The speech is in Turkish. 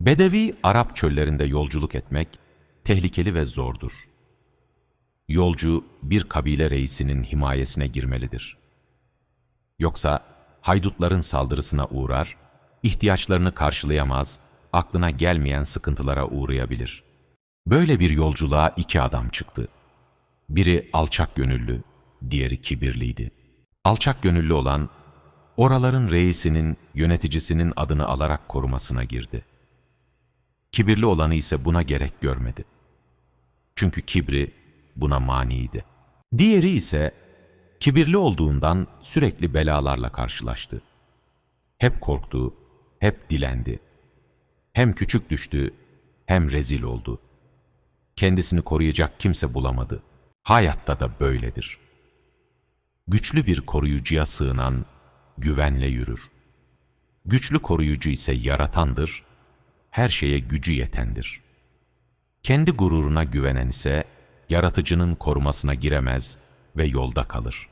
Bedevi Arap çöllerinde yolculuk etmek tehlikeli ve zordur. Yolcu bir kabile reisinin himayesine girmelidir. Yoksa haydutların saldırısına uğrar, ihtiyaçlarını karşılayamaz, aklına gelmeyen sıkıntılara uğrayabilir. Böyle bir yolculuğa iki adam çıktı. Biri alçak gönüllü, diğeri kibirliydi. Alçak gönüllü olan, oraların reisinin, yöneticisinin adını alarak korumasına girdi. Kibirli olanı ise buna gerek görmedi. Çünkü kibri buna maniydi. Diğeri ise kibirli olduğundan sürekli belalarla karşılaştı. Hep korktu, hep dilendi. Hem küçük düştü, hem rezil oldu. Kendisini koruyacak kimse bulamadı. Hayatta da böyledir. Güçlü bir koruyucuya sığınan güvenle yürür. Güçlü koruyucu ise yaratandır, her şeye gücü yetendir. Kendi gururuna güvenen ise yaratıcının korumasına giremez ve yolda kalır.